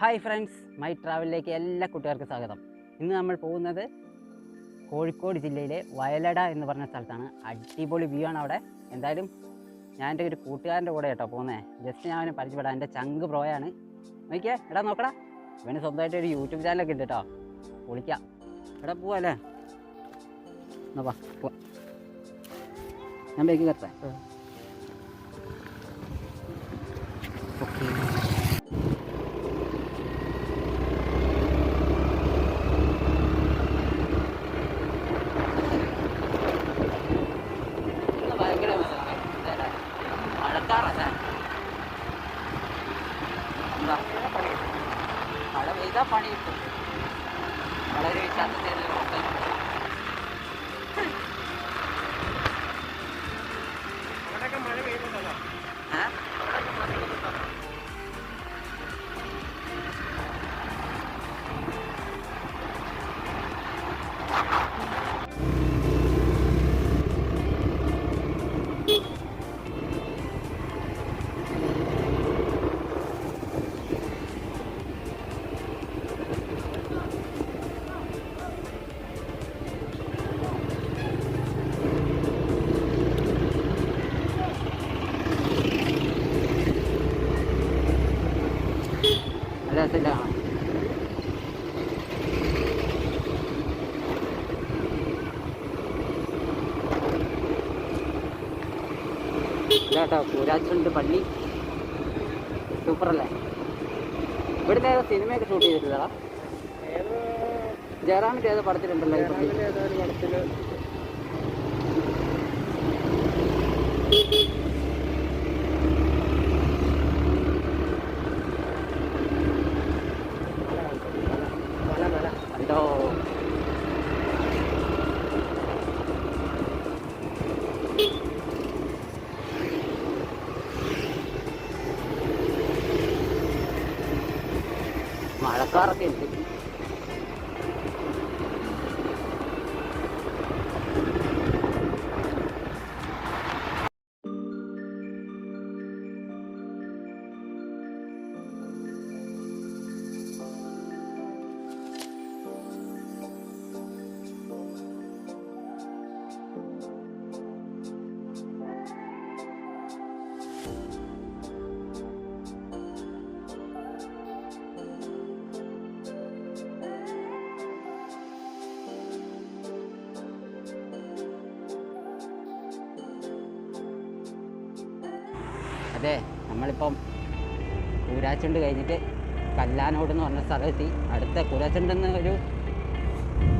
Hi friends my ട്രാവലിലേക്ക് എല്ലാ കൂട്ടുകാർക്കും സ്വാഗതം. ഇന്ന് നമ്മൾ പോകുന്നത് കോഴിക്കോട് ജില്ലയിലെ വയലട എന്ന് പറഞ്ഞ സ്ഥലത്താണ്. അടിപൊളി വ്യൂ ആണ് അവിടെ. എന്തായാലും ഞാൻ എന്റെ ഒരു കൂട്ടുകാരന്റെ കൂടെ കേട്ടോ പോകുന്നത് ജസ്റ്റ് ഞാൻ അവനെ പരിചയപ്പെടാം. എന്റെ ചങ്ക് പ്രോയാണ് നോക്കിയേ. എടാ നോക്കടാ. ഇവന് സ്വന്തമായിട്ട് ഒരു യൂട്യൂബ് ചാനലൊക്കെ ഉണ്ട് കേട്ടോ. വിളിക്കാം എടാ പോവാല്ലേ എന്നാ പോവാം പോവാ. ഞാൻ ബേക്ക് കത്താം കേട്ടോ കൂരാച്ചുണ്ട് പള്ളി. സൂപ്പറല്ലേ? ഇവിടുന്ന് ഏതോ സിനിമയൊക്കെ ഷൂട്ട് ചെയ്തിട്ടുള്ളതാ? ജയറാമിന്റെ ഏതോ പടത്തിലുണ്ടല്ലോ ഈ കണ്ടോ മഴക്കാറൊക്കെ ഉണ്ട് അതെ നമ്മളിപ്പം കൂരാച്ചുണ്ട് കഴിഞ്ഞിട്ട് കല്ലാനോട് എന്ന് പറഞ്ഞ സ്ഥലത്തെത്തി അടുത്ത കൂരാച്ചുണ്ട് നിന്ന് ഒരു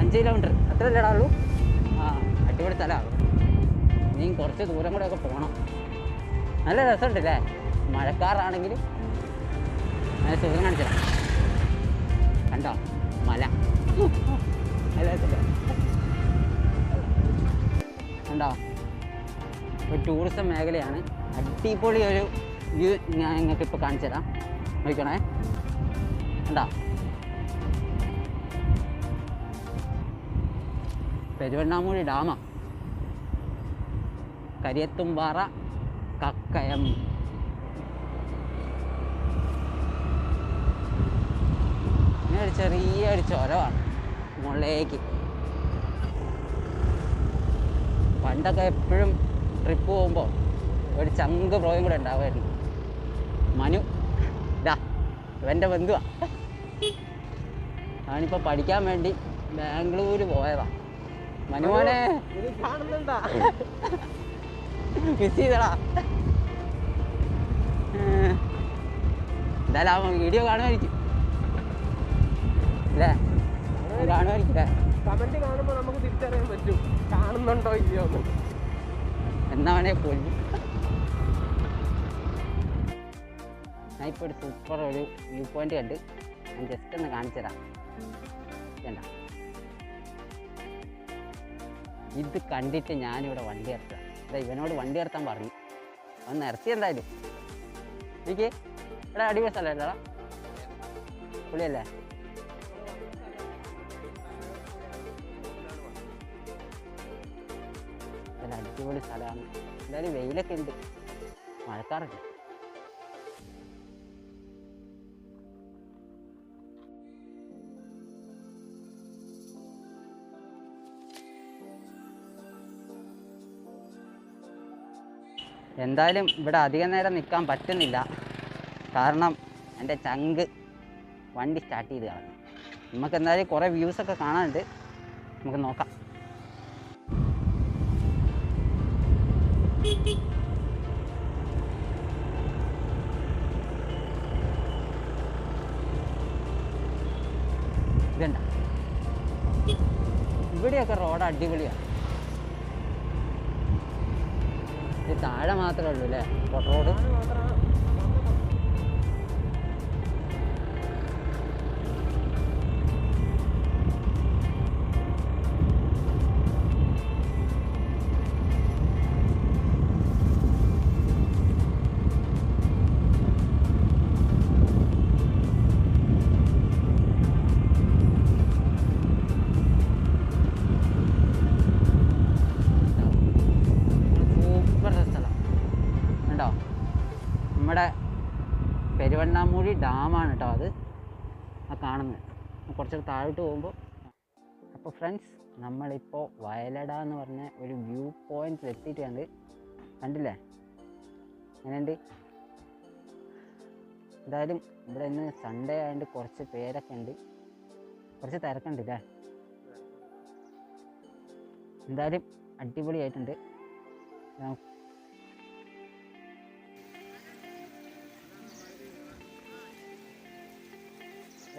അഞ്ച് കിലോമീറ്റർ അത്ര അല്ലേടാ ഉള്ളൂ? ആ അടിപൊളി സ്ഥലമാണ് ഇനിയും കുറച്ച് ദൂരം കൂടെ ഒക്കെ പോകണം നല്ല രസമുണ്ടല്ലേ മഴക്കാറാണെങ്കിലും നല്ല സുഖം കാണിച്ചതാ. കണ്ടോ? മല. നല്ല രസമില്ലേ ഒരു ടൂറിസം മേഖലയാണ്. അടിപൊളി ഒരു വ്യൂ ഞാൻ നിങ്ങൾക്ക് ഇപ്പോൾ കാണിച്ചു തരാം. നോക്കണേ എന്താ പെരുവണ്ണാമൂഴി ഡാമാ. കരിയത്തുംപാറ കക്കയം. ചെറിയ ഒരു ചുരമാണ് മുകളിലേക്ക്. പണ്ടൊക്കെ എപ്പോഴും ട്രിപ്പ് പോകുമ്പോൾ ഒരു ചങ്ക് പ്രോയും കൂടെ ഉണ്ടാവുമായിരുന്നു. മനു ഇതാ ഇവന്റെ ബന്ധുവാ. അവനിപ്പോൾ പഠിക്കാൻ വേണ്ടി ബാംഗ്ലൂർ പോയതാ. മനുമോനെ മിസ് ചെയ്തടാ. എന്തായാലും ആ വീഡിയോ കാണുമായിരിക്കും. അല്ലേ കാണുമായിരിക്കും കമന്റ് കാണുമ്പോൾ നമുക്ക് തിരിച്ചറിയാൻ പറ്റും. കാണുന്നുണ്ടോ ഇല്ലയോ എന്ന് കൊല്ലും ഞാൻ ഇപ്പോൾ ഒരു സൂപ്പർ ഒരു വ്യൂ പോയിന്റ് കണ്ട് ഞാൻ ജസ്റ്റ് ഒന്ന് കാണിച്ചു തരാം. വേണ്ട. ഇത് കണ്ടിട്ട് ഞാനിവിടെ വണ്ടി ഇറക്കാം അതാ ഇവനോട് വണ്ടി ഇറത്താൻ പറഞ്ഞു. അവൻ നിർത്തി എന്തായാലും. എനിക്ക് എടാ അടിപൊളി സ്ഥലം എടാ അടിപൊളി സ്ഥലമാണ്. എന്തായാലും വെയിലൊക്കെ ഉണ്ട്. മഴക്കാറില്ല എന്തായാലും ഇവിടെ അധികം നേരം നിൽക്കാൻ പറ്റുന്നില്ല. കാരണം എന്റെ ചങ്ക് വണ്ടി സ്റ്റാർട്ട് ചെയ്ത് കളഞ്ഞു. നമുക്ക് എന്തായാലും കുറേ വ്യൂസൊക്കെ കാണാനുണ്ട്. നമുക്ക് നോക്കാം. ഇവിടെയൊക്കെ റോഡ് അടിപൊളിയാണ്. ഇത് താഴെ മാത്രമേ ഉള്ളൂ അല്ലേ? റോഡ് ഡാമാണ് കേട്ടോ അത്. ആ കാണുന്നത്. കുറച്ച് താഴോട്ട് പോകുമ്പോൾ അപ്പോൾ ഫ്രണ്ട്സ് നമ്മളിപ്പോൾ വയലട എന്ന് പറഞ്ഞ ഒരു വ്യൂ പോയിന്റിൽ എത്തിയിട്ടുണ്ട്. കണ്ടില്ലേ? എങ്ങനെയുണ്ട്? എന്തായാലും ഇവിടെ ഇന്ന് സൺഡേ ആയതുകൊണ്ട് കുറച്ച് പേരൊക്കെ ഉണ്ട്. കുറച്ച് തിരക്കുണ്ട് അല്ലേ എന്തായാലും അടിപൊളിയായിട്ടുണ്ട്. ഞാൻ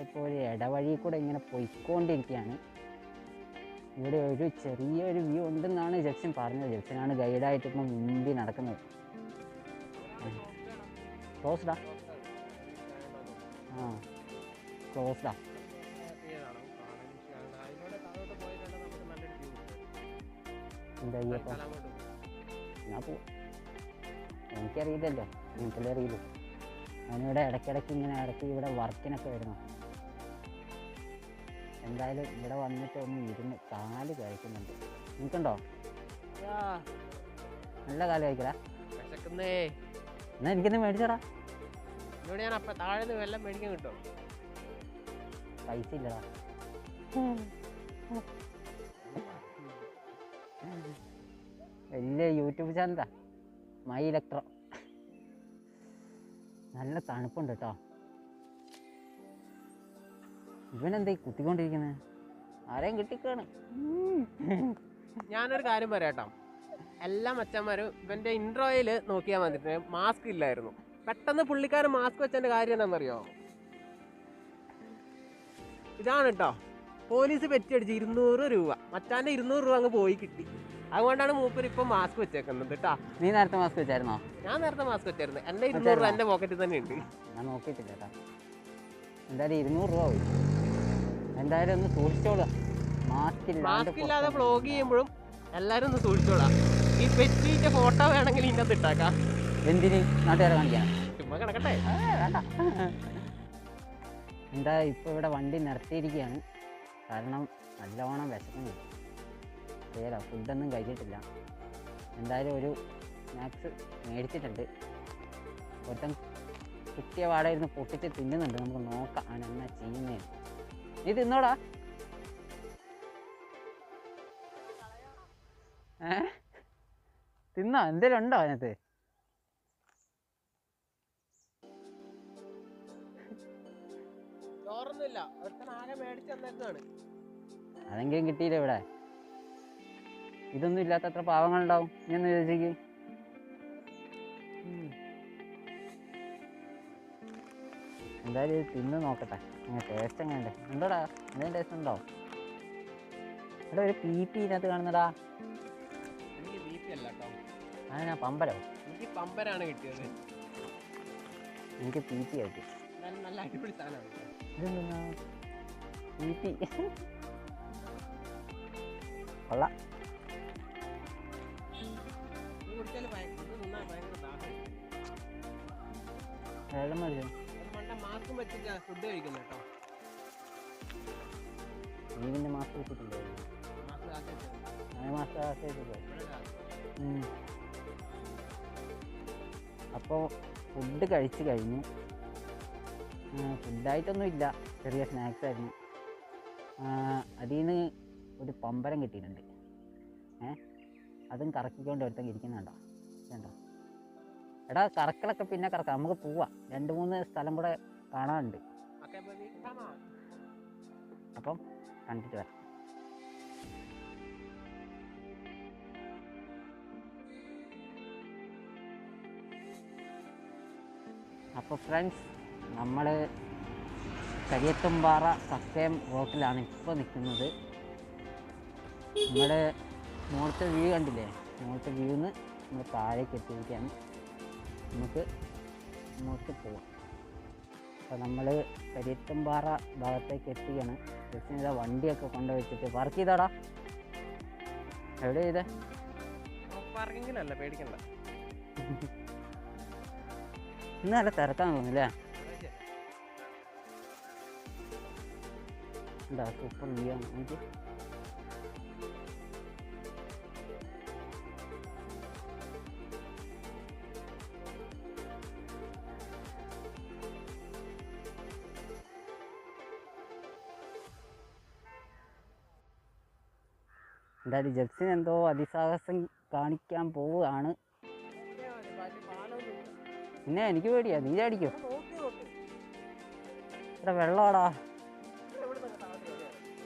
ഇപ്പോൾ ഒരു ഇടവഴി കൂടെ ഇങ്ങനെ പോയിക്കൊണ്ടിരിക്കുകയാണ്. ഇവിടെ ഒരു ചെറിയൊരു വ്യൂ ഉണ്ടെന്നാണ് ജക്സൻ പറഞ്ഞത്. ജക്സനാണ് ഗൈഡായിട്ട് ഇപ്പം മുമ്പിൽ നടക്കുന്നത്. ക്ലോസ്ഡാ ആ? ക്ലോസ്ഡാ. എന്താ. ഞാൻ പോവാം. എനിക്കറിയില്ലല്ലോ. നിനക്കല്ലേ അറിയില്ല ഞാനിവിടെ ഇടയ്ക്കിടയ്ക്ക് ഇങ്ങനെ ഇടയ്ക്ക് ഇവിടെ വർക്കിനൊക്കെ വരുന്നു. എന്തായാലും ഇവിടെ വന്നിട്ട് ഒന്ന് ഇരുന്ന് കാൽ കഴിക്കുന്നുണ്ട്. നിൽക്കണ്ടോ നല്ല കാൽ കഴിക്കടാ. വിശക്കുന്നേ. എന്നാ എനിക്കൊന്ന് മേടിച്ചടാ? ഇവിടെ ഞാൻ അപ്പൊ താഴെ നിന്ന് വെള്ളം മേടിക്കാൻ കിട്ടും. പൈസ ഇല്ലടാ വലിയ യൂട്യൂബ് ചാനലാ. My electro. നല്ല തണുപ്പുണ്ട് കേട്ടോ ഇവനെന്താ ഈ കുത്തിക്കൊണ്ടിരിക്കുന്നത് ആരെയും കിട്ടിക്കാണ്. ഞാനൊരു കാര്യം പറയാട്ടോ. എല്ലാ മച്ചന്മാരും ഇവന്റെ ഇൻട്രോയിൽ നോക്കിയാൽ വന്നിട്ട് മാസ്ക് ഇല്ലായിരുന്നു. പെട്ടെന്ന് പുള്ളിക്കാരൻ മാസ്ക് വെച്ചതിന്റെ കാര്യം എന്താണെന്നറിയോ? ഇതാണ് കേട്ടോ പോലീസ് പെറ്റിയടിച്ച് ഇരുന്നൂറ് രൂപ. മച്ചാന്റെ ഇരുന്നൂറ് രൂപ അങ്ങ് പോയി കിട്ടി. അതുകൊണ്ടാണ് മൂപ്പർ ഇപ്പൊ മാസ്ക് വെച്ചേക്കുന്നത് കേട്ടാ നീ നേരത്തെ മാസ്ക് വെച്ചായിരുന്നോ? ഞാൻ നേരത്തെ മാസ്ക് വെച്ചായിരുന്നു. എന്റെ ഇരുന്നൂറ് രൂപ എന്റെ പോക്കറ്റിൽ തന്നെ ഉണ്ട്. ഞാൻ നോക്കിയിട്ടില്ല കേട്ടോ എന്തായാലും ഇരുന്നൂറ് രൂപ പോയി. എന്തായാലും ഒന്ന് സൂക്ഷിച്ചോളാം. മാസ്ക് മാസ്ക് ഇല്ലാതെ വ്ളോഗ് ചെയ്യുമ്പോഴും എല്ലാരും ഒന്ന് സൂക്ഷിച്ചോളാം. ഈ പെറ്റിന്റെ ഫോട്ടോ വേണമെങ്കിൽ ഇന്നത്തെ ഇട്ടാക്കാം. എന്തിന്? നാട്ടുകാരെ കാണിക്കാൻ ചുമ്മാ കിടക്കട്ടെ. വേണ്ട. എന്താ ഇപ്പോൾ ഇവിടെ വണ്ടി നിർത്തിയിരിക്കുകയാണ് കാരണം നല്ലവണ്ണം വിശക്കുന്നു. അറിയാലോ ഫുഡൊന്നും കഴിച്ചിട്ടില്ല. എന്തായാലും ഒരു സ്നാക്സ് മേടിച്ചിട്ടുണ്ട്. ഒരുത്തൻ കിട്ടിയ വാടകയിരുന്ന് പൊട്ടിച്ച് തിന്നുന്നുണ്ട്. നമുക്ക് നോക്കാം. അവൻ എന്നാ ചെയ്യുന്നേ നീ തിന്നോടാ. ഏ? തിന്നോ? എന്തേലും ഉണ്ടോ അതിനകത്ത്? ചോറൊന്നുമില്ല. ഒരുത്തൻ ആകെ മേടിച്ചു തന്നിരുന്നതാണ് അതെങ്കിലും കിട്ടിയില്ല ഇവിടെ? ഇതൊന്നും ഇല്ലാത്ത ഇല്ലാത്തത്ര പാവങ്ങളുണ്ടാവും. ഞാൻ ഒന്ന് എന്തായാലും ഇത് തിന്ന് നോക്കട്ടെ. അങ്ങനെ ടേസ്റ്റ് എങ്ങനെയുണ്ട് എന്തോടാ എന്തെങ്കിലും ടേസ്റ്റ് ഉണ്ടോ? ഇവിടെ ഒരു പി പി ഇതിനകത്ത് കാണുന്നടാ എനിക്ക് ബി പി അല്ല കേട്ടോ അതിനാ പമ്പരോ? എനിക്ക് പമ്പരാണ് കിട്ടിയത്. എനിക്ക് പി പി ആയിട്ട് എന്നാലും നല്ല അടിപൊളി സാധനമാണ് കേട്ടോ. ഇതെന്താ? പി പി കൊള്ളാം. വെള്ളം മണ്ട മാസ്കും വെച്ചിട്ട് ഫുഡ് കഴിക്കുന്നു കേട്ടോ. നീവിന്റെ മാസ്ക് വെച്ചിട്ടില്ലേ മാസ്ക്. അപ്പോൾ ഫുഡ് കഴിച്ചു കഴിഞ്ഞു. ഫുഡായിട്ടൊന്നും ഇല്ല. ചെറിയ സ്നാക്സ് ആയിരുന്നു. അതിൽ നിന്ന് ഒരു പമ്പരം കിട്ടിയിട്ടുണ്ട്. ഏ അതും കറക്കിക്കൊണ്ട് ഒരുത്തം ഇരിക്കുന്നുണ്ടോ വേണ്ടോ എടാ കറക്കലൊക്കെ പിന്നെ കറക്കാം. നമുക്ക് പോവാം. രണ്ട് മൂന്ന് സ്ഥലം കൂടെ കാണാനുണ്ട്. അപ്പം കണ്ടിട്ട് വരാം. അപ്പോൾ ഫ്രണ്ട്സ് നമ്മൾ കരിയത്തുംപാറ സത്യം റോട്ടിലാണ് ഇപ്പോൾ നിൽക്കുന്നത്. നമ്മുടെ മുകളിലത്തെ വ്യൂ കണ്ടില്ലേ? മുകളിലത്തെ വ്യൂന്ന് നമ്മൾ താഴേക്ക് എത്തിയിരിക്കുകയാണ്. നമുക്ക് മുകളിൽ പോവാം. അപ്പോൾ നമ്മൾ കരിയത്തുംപാറ ഭാഗത്തേക്ക് എത്തിയാണ്. ജസ്റ്റിന് വണ്ടിയൊക്കെ കൊണ്ടുവച്ചിട്ട് പാർക്ക് ചെയ്താടാ. എവിടെ ചെയ്തേ പാർക്കിങ്ങിലല്ല പേടിക്കണ്ട. ഇന്ന് നല്ല തിരക്കാൻ തോന്നില്ലേ എന്താ സൂപ്പർ വ്യൂ ആണ്. എനിക്ക് എന്തായാലും ജപ്സിൻ എന്തോ അതിസാഹസം കാണിക്കാൻ പോവുകയാണ്. പിന്നെ എനിക്ക് പേടിയാ നീ ചാടിക്കോ? ഇവിടെ വെള്ളമാടാ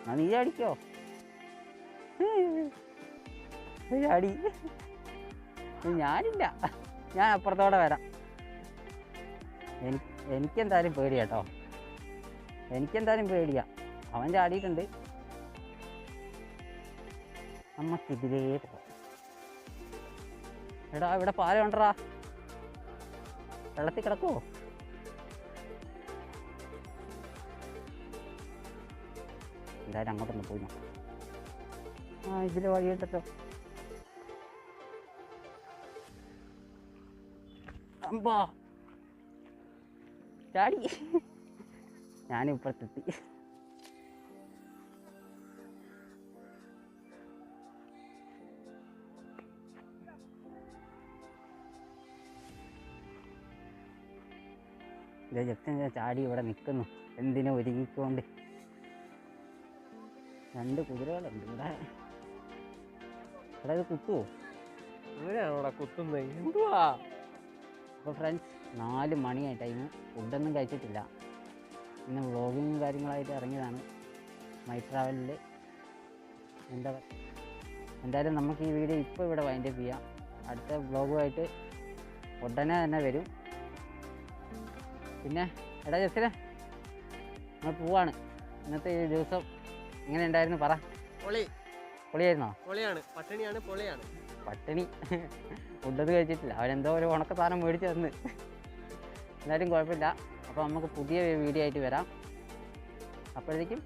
ആ നീ ചാടിക്കോ? ചാടി. ഞാനില്ല. ഞാൻ അപ്പുറത്തോടെ വരാം. എനിക്ക് എനിക്കെന്തായാലും പേടിയാട്ടോ എനിക്കെന്തായാലും പേടിയാ. അവൻ ചാടിയിട്ടുണ്ട്. നമുക്കിതിലേ പോകാം എടാ ഇവിടെ പാലം ഉണ്ടറാ വെള്ളത്തിൽ കിടക്കുവോ? എന്തായാലും അങ്ങോട്ടൊന്ന് പോയി നോക്കാം. ആ ഇതിലെ വഴി ഉണ്ടല്ലോ അമ്പാ. ചാടി ഞാനിപ്പുറത്തെത്തി ഇത് ജപ്തി ചാടി ഇവിടെ നിൽക്കുന്നു. എന്തിനു ഒരുങ്ങിക്കൊണ്ട് രണ്ട് കുതിരകളുണ്ട് ഇവിടെ. ഇവിടെ ഇത് കുത്തുവോ? അങ്ങനെയാണോടാ കുത്തുന്നത് എന്തുവാ? അപ്പോൾ ഫ്രണ്ട്സ് നാല് മണിയായി ടൈം ഫുഡൊന്നും കഴിച്ചിട്ടില്ല. ഇന്ന് വ്ളോഗിങ്ങും കാര്യങ്ങളായിട്ട് ഇറങ്ങിയതാണ്. മൈ ട്രാവലിൽ എന്താ എന്തായാലും നമുക്ക് ഈ വീഡിയോ ഇപ്പോൾ ഇവിടെ വൈൻഡപ്പ് ചെയ്യാം. അടുത്ത വ്ളോഗുമായിട്ട് ഉടനെ തന്നെ വരും. പിന്നെ എടാ ജസ്റ്റിനെ നമ്മൾ പോവാണ്. ഇന്നത്തെ ഈ ദിവസം എങ്ങനെ ഉണ്ടായിരുന്നു പറ. പൊളി. പൊളിയായിരുന്നോ? പൊളിയാണ്. പട്ടിണിയാണ് പൊളിയാണ്. പട്ടിണി. ഫുഡൊന്നും കഴിച്ചിട്ടില്ല. അവരെന്തോ ഒരു ഉണക്ക സാധനം മേടിച്ച് തന്ന്. എന്തായാലും കുഴപ്പമില്ല. അപ്പോൾ നമുക്ക് പുതിയ വീഡിയോ ആയിട്ട് വരാം. അപ്പോഴത്തേക്കും